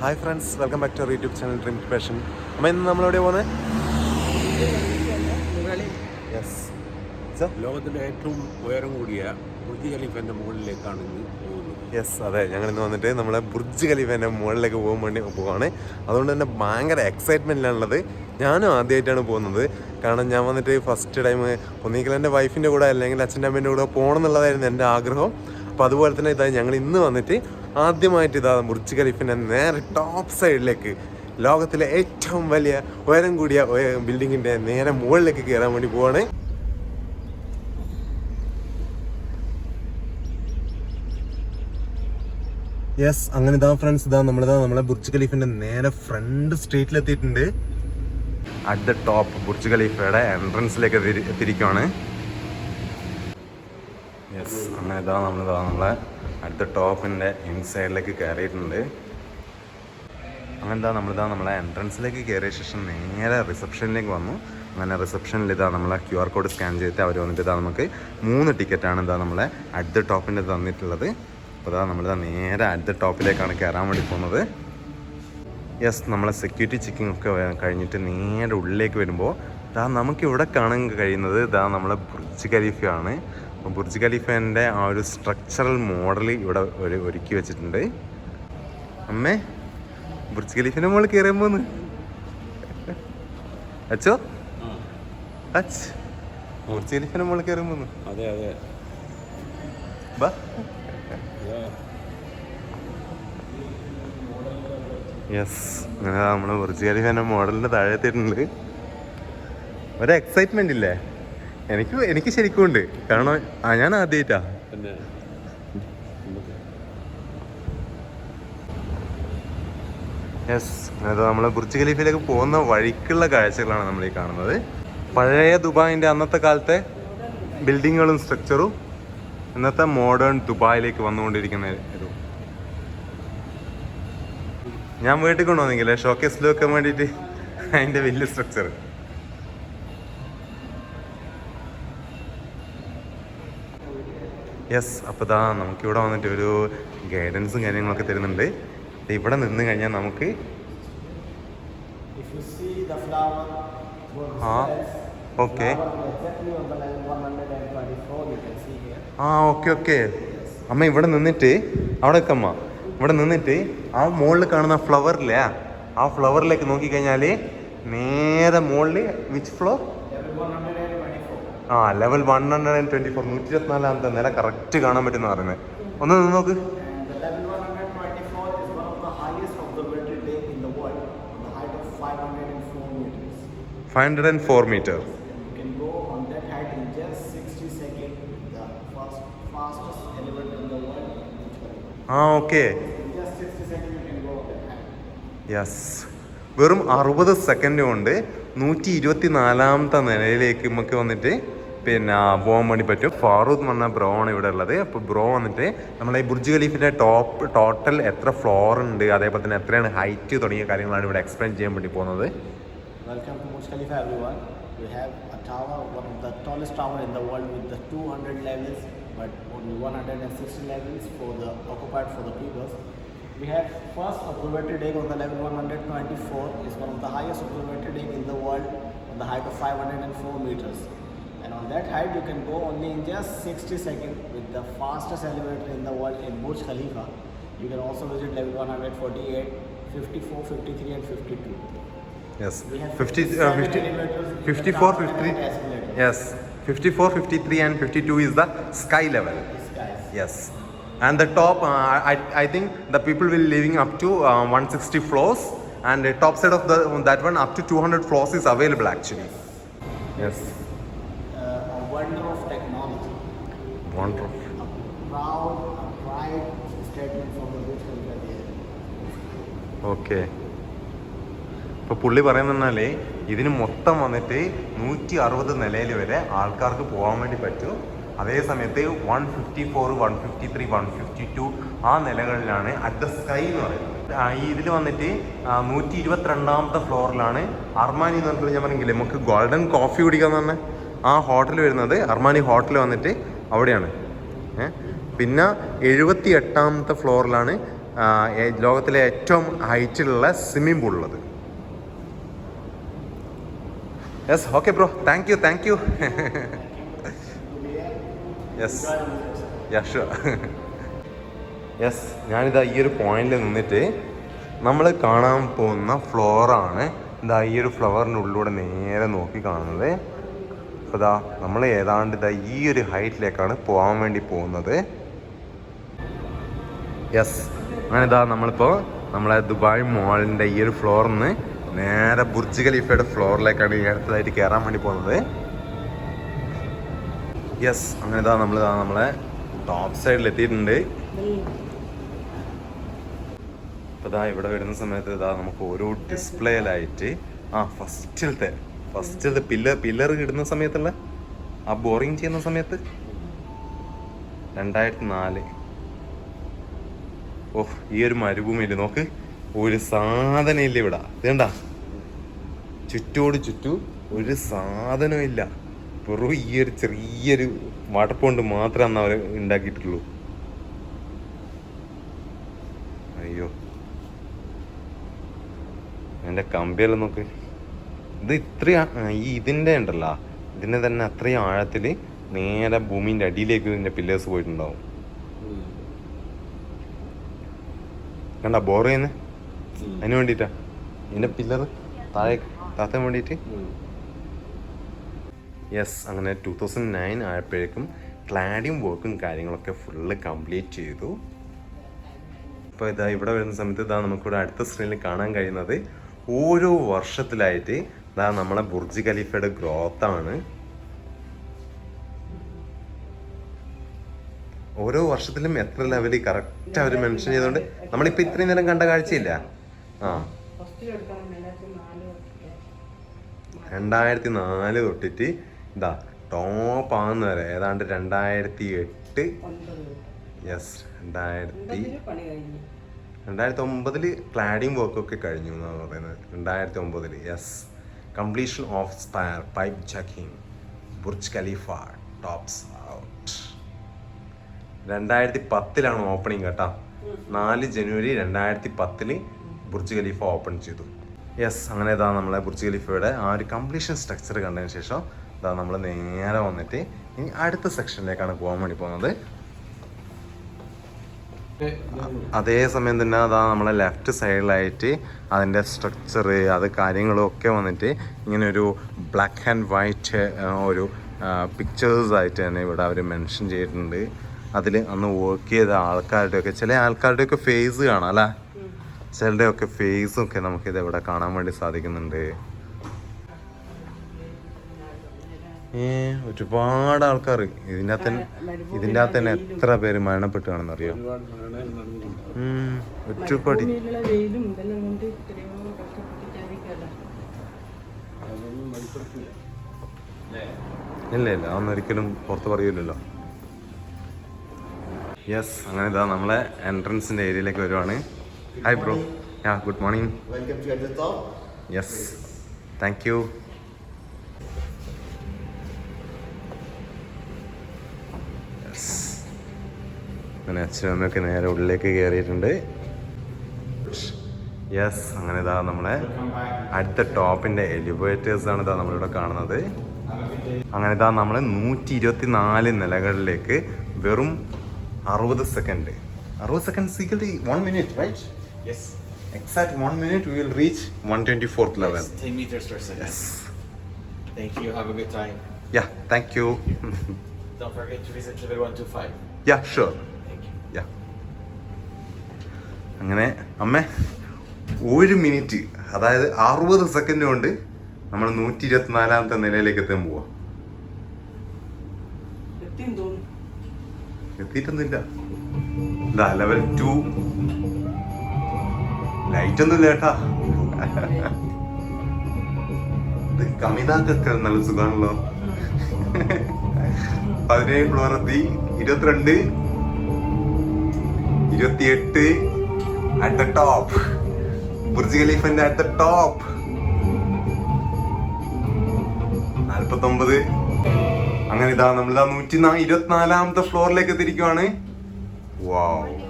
Hi friends welcome back to our YouTube channel dream passion അമ്മ ഇന്ന് നമ്മളെവിടെ പോകുന്നത് യെസ് ലോകത്തിന്റെ ഏറ്റവും ഉയരം കൂടിയ ബുർജ് ഖലീഫിന്റെ മുകളിലേക്കാണ് ഇന്ന് പോകുന്നത്. യെസ് അതെ. ഞങ്ങൾ ഇന്ന് വന്നിട്ട് നമ്മളെ ബുർജ് ഖലീഫേന്റെ മുകളിലേക്ക് പോകാൻ വേണ്ടി പോവാണ്. അതുകൊണ്ട് തന്നെ ഭയങ്കര എക്സൈറ്റ്മെന്റിലാണുള്ളത് ഞാനും ആദ്യമായിട്ടാണ് പോകുന്നത്. കാരണം ഞാൻ വന്നിട്ട് ഫസ്റ്റ് ടൈം ഒന്നിക്കൽ എന്റെ വൈഫിന്റെ കൂടെ അല്ലെങ്കിൽ അച്ഛന്റെ അമ്മേന്റെ കൂടെ പോകണം എന്നുള്ളതായിരുന്നു എന്റെ ആഗ്രഹം. അപ്പോൾ അതുപോലെ തന്നെ ഇതായി ഞങ്ങൾ ഇന്ന് വന്നിട്ട് ആദ്യമായിട്ട് ഇതാ മുറിച്ച് ഖലീഫിന്റെ നേരെ ടോപ്പ് സൈഡിലേക്ക് ലോകത്തിലെ ഏറ്റവും വലിയ ഉയരം കൂടിയ ബിൽഡിങ്ങിന്റെ നേരെ മുകളിലേക്ക് കയറാൻ വേണ്ടി പോവാണ്. യെസ് അങ്ങനെ ഇതാ ഫ്രണ്ട്സ് ഇതാ നമ്മളിതാ നമ്മളെ ബുർജ് ഖലീഫിന്റെ നേരെ ഫ്രണ്ട് സ്ട്രീറ്റിൽ എത്തിയിട്ടുണ്ട് അറ്റ് ദ ടോപ്പ് ബുർജ് ഖലീഫയുടെ എൻട്രൻസിലേക്ക് എത്തിരിക്കുവാണ് യെസ് അങ്ങനെ ഇതാ നമ്മളിതാ നമ്മളെ അറ്റ് ടോപ്പിന്റെ ഇൻസൈഡിലേക്ക് കയറിയിട്ടുണ്ട് അങ്ങനെന്താ നമ്മളിതാ നമ്മളെ എൻട്രൻസിലേക്ക് കയറിയ ശേഷം നേരെ റിസപ്ഷനിലേക്ക് വന്നു. അങ്ങനെ റിസപ്ഷനിൽ ഇതാ നമ്മളെ ക്യു ആർ കോഡ് സ്കാൻ ചെയ്തിട്ട് അവർ വന്നിട്ട് ഇതാ നമുക്ക് മൂന്ന് ടിക്കറ്റാണ് ഇതാ നമ്മളെ ദ ടോപ്പിന്റെ തന്നിട്ടുള്ളത്. അപ്പോൾ ഇതാ നമ്മളിതാ നേരെ ദ ടോപ്പിലേക്കാണ് കയറാൻ വേണ്ടി പോകുന്നത്. യെസ് നമ്മളെ സെക്യൂരിറ്റി ചെക്കിംഗ് ഒക്കെ കഴിഞ്ഞിട്ട് നേരെ ഉള്ളിലേക്ക് വരുമ്പോൾ ഇതാ നമുക്ക് ഇവിടെ കാണാൻ കഴിയുന്നത് ഇതാ നമ്മളെ ബുർജ് ഖലീഫയാണ് അപ്പോൾ ബുർജ് ഖലീഫേന്റെ ആ ഒരു സ്ട്രക്ചറൽ മോഡൽ ഇവിടെ ഒരു ഒരുക്കി വെച്ചിട്ടുണ്ട്. അമ്മേ ബുർജ് ഖലീഫിന്റെ മുകളിൽ കയറാൻ പോന്ന്. അച്ചോ? അച്ച്. ബുർജ് ഖലീഫിന്റെ മുകളിൽ പോന്ന്. അതെ അതെ. ബാ. യെസ് നമ്മൾ ബുർജ് ഖലീഫിന്റെ മോഡലിന്റെ താഴെ എത്തിയിട്ടുണ്ട്. ഒരു എക്സൈറ്റ്മെന്റ് ഇല്ലേ? എനിക്ക് എനിക്ക് ശരിക്കും ഉണ്ട് കാരണം ആ ഞാൻ ആദ്യമായിട്ടാ യെസ് അത് നമ്മൾ ബുർജ് ഖലീഫിലേക്ക് പോകുന്ന വഴിക്കുള്ള കാഴ്ചകളാണ് നമ്മൾ ഈ കാണുന്നത്. പഴയ ദുബായിന്റെ അന്നത്തെ കാലത്തെ ബിൽഡിങ്ങുകളും സ്ട്രക്ചറും ഇന്നത്തെ മോഡേൺ ദുബായിലേക്ക് വന്നുകൊണ്ടിരിക്കുന്ന ഒരു ഞാൻ വീട്ടിൽ കൊണ്ടുവന്നെങ്കിലേ ഷോക്കേസിൽ വെക്കാൻ വേണ്ടിയിട്ട് അതിന്റെ വലിയ സ്ട്രക്ചർ യെസ് അപ്പോൾ ഇതാ നമുക്കിവിടെ വന്നിട്ട് ഒരു ഗൈഡൻസും കാര്യങ്ങളൊക്കെ തരുന്നുണ്ട് ഇവിടെ നിന്ന് കഴിഞ്ഞാൽ നമുക്ക് ആ okay see the flower, goes else, okay. flower exactly on the line 124, you can see here. ആ ഓക്കെ ഓക്കെ അമ്മ ഇവിടെ നിന്നിട്ട് അവിടെ അമ്മ ഇവിടെ നിന്നിട്ട് ആ മുകളിൽ കാണുന്ന ഫ്ലവറില്ലേ ആ ഫ്ലവറിലേക്ക് നോക്കിക്കഴിഞ്ഞാൽ നേരെ മുകളിൽ വിച്ച് ഫ്ലോർ Level 124. ആ level one hundred and twenty four നൂറ്റി ഇരുപത്തി നാലാമത്തെ നില കറക്റ്റ് കാണാൻ പറ്റുന്ന പറയുന്നത് ഒന്ന് നിന്ന് നോക്ക്. Five hundred and four meter ആ ഓക്കെ യെസ് വെറും അറുപത് സെക്കൻഡ് കൊണ്ട് നൂറ്റി ഇരുപത്തി നാലാമത്തെ നിലയിലേക്ക് നമുക്ക് വന്നിട്ട് പിന്നെ പോകാൻ വേണ്ടി പറ്റും ഫാറൂഖ് എന്ന് പറഞ്ഞ ബ്രോ ആണ് ഇവിടെ ഉള്ളത് അപ്പോൾ ബ്രോ വന്നിട്ട് നമ്മളെ ബുർജ് ഖലീഫിന്റെ ടോപ്പ് ടോട്ടൽ എത്ര ഫ്ലോർ ഉണ്ട് അതേപോലെ തന്നെ എത്രയാണ് ഹൈറ്റ് തുടങ്ങിയ കാര്യങ്ങളാണ് ഇവിടെ എക്സ്പ്ലെയിൻ ചെയ്യാൻ വേണ്ടി പോകുന്നത് Welcome to Burj Khalifa, everyone. We have a tower, one of the tallest tower in the world, with the 200 levels, but only 160 levels for the occupied for the people. We have first observatory deck on the level 124 is one of the highest observatory deck in the world on the height of 504 meters. and on that height you can go only in just 60 seconds with the fastest elevator in the world in Burj Khalifa. You can also visit level 148, 54, 53 and 52. Yes, 50, uh, 50 54, 53, yes, 54, 53 and 52 is the sky level. Yes. And the top, uh, I, I think the people will living up to uh, 160 floors and the top side of the, that one up to 200 floors is available actually. yes. Wonder of technology. Wonderful. A proud, a pride statement from the rich Khalifa there. Okay ഇപ്പോൾ പുള്ളി പറയുന്നതിനാല് ഇതിന് മൊത്തം വന്നിട്ട് നൂറ്റി അറുപത് നിലയിൽ വരെ ആൾക്കാർക്ക് പോകാൻ വേണ്ടി പറ്റും അതേ സമയത്ത് one fifty four one fifty three one fifty two ആ നിലകളിലാണ് അറ്റ് ദ സ്കൈ എന്ന് പറയുന്നത് ഇതിൽ വന്നിട്ട് നൂറ്റി ഇരുപത്തിരണ്ടാമത്തെ ഫ്ലോറിലാണ് അർമാനി എന്ന് പറഞ്ഞിട്ട് ഞാൻ പറഞ്ഞില്ലേ നമുക്ക് ഗോൾഡൻ കോഫി കുടിക്കാന്ന് പറഞ്ഞ ആ ഹോട്ടൽ വരുന്നത് അർമാനി ഹോട്ടൽ വന്നിട്ട് അവിടെയാണ്. പിന്നെ എഴുപത്തി എട്ടാമത്തെ ഫ്ലോറിലാണ് ലോകത്തിലെ ഏറ്റവും ഹൈറ്റിലുള്ള സ്വിമ്മിംഗ് പൂൾ ഉള്ളത് yes okay bro thank you thank you yes യഷ yes ഞാനിതാ ഈ ഒരു പോയിന്റിൽ നിന്നിട്ട് നമ്മൾ കാണാൻ പോകുന്ന ഫ്ലോറാണ് ഇതാ ഈ ഒരു ഫ്ലവറിന്റെ ഉള്ളിലൂടെ നേരെ നോക്കി കാണുന്നത്. അപ്പോൾ ഇതാ നമ്മൾ ഏതാണ്ട് ഇതാ ഈ ഒരു ഹൈറ്റിലേക്കാണ് പോകാൻ വേണ്ടി പോകുന്നത്. യെസ് അങ്ങനെ ഇതാ നമ്മളിപ്പോൾ നമ്മളെ ദുബായ് മോളിന്റെ ഈ ഒരു ഫ്ലോറിൽ നിന്ന് നേരെ ബുർജ് ഖലീഫയുടെ ഫ്ലോറിലേക്കാണ് ഈ അടുത്തതായിട്ട് കയറാൻ വേണ്ടി പോകുന്നത്. യെസ് അങ്ങനെ ഇതാ നമ്മൾ ഇതാ നമ്മളെ ടോപ്പ് സൈഡിൽ എത്തിയിട്ടുണ്ട്. അപ്പോൾ ഇതാ ഇവിടെ വരുന്ന സമയത്ത് ഇതാ നമുക്ക് ഓരോ ഡിസ്പ്ലേയിലായിട്ട് ആ ഫസ്റ്റിലത്തെ ഫസ്റ്റിലത്തെ പില്ലർ പില്ലർ ഇടുന്ന സമയത്തല്ല? ആ ബോറിങ് ചെയ്യുന്ന സമയത്ത്? രണ്ടായിരത്തി നാല് ഓഹ് ഈ ഒരു മരുഭൂമിയിൽ നോക്ക്. ഒരു സാധനം ഇല്ല ഇവിടെ ഇതേണ്ട ചുറ്റോട് ചുറ്റു ഒരു സാധനവും ഇല്ല വെറും ഈ ഒരു ചെറിയൊരു വാട്ടർ പോണ്ട് മാത്രമേ അവർ ഉണ്ടാക്കിയിട്ടുള്ളൂ. അയ്യോ. എന്റെ കമ്പിയെല്ലാം നോക്ക്. ഇത് ഇത്രയും ഈ ഇതിന്റെ ഉണ്ടല്ലോ. ഇതിന്റെ തന്നെ അത്രയും ആഴത്തിൽ നേരെ ഭൂമിന്റെ അടിയിലേക്ക് ഇതിന്റെ പില്ലേഴ്സ് പോയിട്ടുണ്ടാവും. കണ്ട ബോർ ചെയ്യുന്നത് അതിന് വേണ്ടിയിട്ടാ? ഇതിന്റെ പില്ലർ താഴെ താത്താൻ വേണ്ടിയിട്ട്? യെസ് അങ്ങനെ ടു തൗസൻഡ് നയൻ ആയപ്പോഴേക്കും ക്ലാഡിയും വർക്കും കാര്യങ്ങളൊക്കെ ഫുള്ള് കംപ്ലീറ്റ് ചെയ്തു. ഇപ്പോൾ ഇതാ ഇവിടെ വരുന്ന സമയത്ത് ഇതാ നമുക്കിവിടെ അടുത്ത സ്ക്രീനിൽ കാണാൻ കഴിയുന്നത് ഓരോ വർഷത്തിലായിട്ട് ഇതാ നമ്മളെ ബുർജ് ഖലീഫയുടെ ഗ്രോത്ത് ആണ്. ഓരോ വർഷത്തിലും എത്ര ലെവലിൽ കറക്റ്റ് അവർ മെൻഷൻ ചെയ്തുകൊണ്ട് നമ്മളിപ്പോൾ ഇത്രയും നേരം കണ്ട കാഴ്ചയില്ല. ആ. രണ്ടായിരത്തി നാല് തൊട്ടിട്ട് ഇതാ ടോപ്പ് ആകുന്ന വരെ. ഏതാണ്ട് രണ്ടായിരത്തി എട്ട് യെസ് രണ്ടായിരത്തി രണ്ടായിരത്തി ഒമ്പതിൽ ക്ലാഡിങ് വർക്കൊക്കെ കഴിഞ്ഞു എന്നാണ് പറയുന്നത്. രണ്ടായിരത്തി ഒമ്പതിൽ. Yes completion of spire pipe jacking Burj Khalifa tops out രണ്ടായിരത്തി പത്തിലാണ് ഓപ്പണിംഗ് കേട്ടോ. നാല് ജനുവരി രണ്ടായിരത്തി പത്തിൽ ബുർജ് ഖലീഫ ഓപ്പൺ ചെയ്തു. യെസ് അങ്ങനെ ഇതാ നമ്മളെ ബുർജ് ഖലീഫയുടെ ആ ഒരു കംപ്ലീഷൻ സ്ട്രക്ചർ കണ്ടതിന് ശേഷം ഇതാ നമ്മൾ നേരെ വന്നിട്ട് ഇനി അടുത്ത സെക്ഷനിലേക്കാണ് പോകാൻ വേണ്ടി പോകുന്നത്. അതേ സമയം തന്നെ അതാ നമ്മളെ ലെഫ്റ്റ് സൈഡിലായിട്ട് അതിന്റെ സ്ട്രക്ചർ അത് കാര്യങ്ങളും ഒക്കെ വന്നിട്ട് ഇങ്ങനെ ഒരു ബ്ലാക്ക് ആൻഡ് വൈറ്റ് ഒരു പിക്ചേഴ്സ് ആയിട്ട് തന്നെ ഇവിടെ അവർ മെൻഷൻ ചെയ്തിട്ടുണ്ട്. അതിൽ അന്ന് വർക്ക് ചെയ്ത ആൾക്കാരുടെയൊക്കെ ചില ആൾക്കാരുടെയൊക്കെ ഫേസ് കാണാം അല്ലേ? ചിലരുടെയൊക്കെ ഫേസും ഒക്കെ നമുക്കിത് ഇവിടെ കാണാൻ വേണ്ടി സാധിക്കുന്നുണ്ട്. ഒരുപാട് ആൾക്കാർ ഇതിന്റെ അകത്ത് ഇതിന്റെ അകത്ത് തന്നെ എത്ര പേര് മരണപ്പെട്ടു കാണുന്ന ഒറ്റപ്പടി ഇല്ല ഇല്ല അതൊന്നും ഒരിക്കലും പുറത്ത് പറയൂലല്ലോ. യെസ് അങ്ങനെ ഇതാ നമ്മളെ എൻട്രൻസിന്റെ ഏരിയയിലേക്ക് വരുവാണ്. Hi bro yeah good morning yes thank you അങ്ങനെ അച്ഛനും അമ്മയൊക്കെ നേരെ ഉള്ളിലേക്ക് കയറിയിട്ടുണ്ട് യെസ് അങ്ങനെ ഇതാ നമ്മളെ അടുത്ത ടോപ്പിന്റെ എലിവേറ്റേഴ്സ് ആണ് ഇതാ നമ്മളിവിടെ കാണുന്നത് അങ്ങനെ ഇതാ നമ്മൾ നൂറ്റി ഇരുപത്തി നാല് നിലകളിലേക്ക് വെറും അറുപത് സെക്കൻഡ് അറുപത് second സീക്കൾ one minute right yes exact one minute will reach one twenty fourth level 10 meters per second. Thank you. Have a good time. Yeah thank you Don't forget to visit level 125. Yeah sure Thank you. Yeah അങ്ങനെ അമ്മ ഒരു minute അതായത് അറുപത് second കൊണ്ട് നമ്മൾ നൂറ്റി ഇരുപത്തിനാലാമത്തെ നിലയിലേക്ക് എത്താൻ പോവാ. എത്തിയിട്ടൊന്നുമില്ല. ഇതാ ലെവൽ ടു ലൈറ്റ് ഒന്നും ഇല്ല കേട്ടാ. ഇത് കമിതാക്കൊക്കെ നല്ല സുഖാണല്ലോ പതിനേഴ് ഫ്ലോർ എത്തി ഇരുപത്തിരണ്ട് ഇരുപത്തിയെട്ട് അറ്റ് ദ ടോപ്പ് ബുർജ് ഖലീഫന്റെ അറ്റ് ദ ടോപ്പ് നാൽപ്പത്തൊമ്പത് അങ്ങനെ ഇതാ നമ്മളിതാ നൂറ്റി ഇരുപത്തിനാലാമത്തെ ഫ്ലോറിലേക്ക് എത്തിയിരിക്കുവാണ്. വാവ്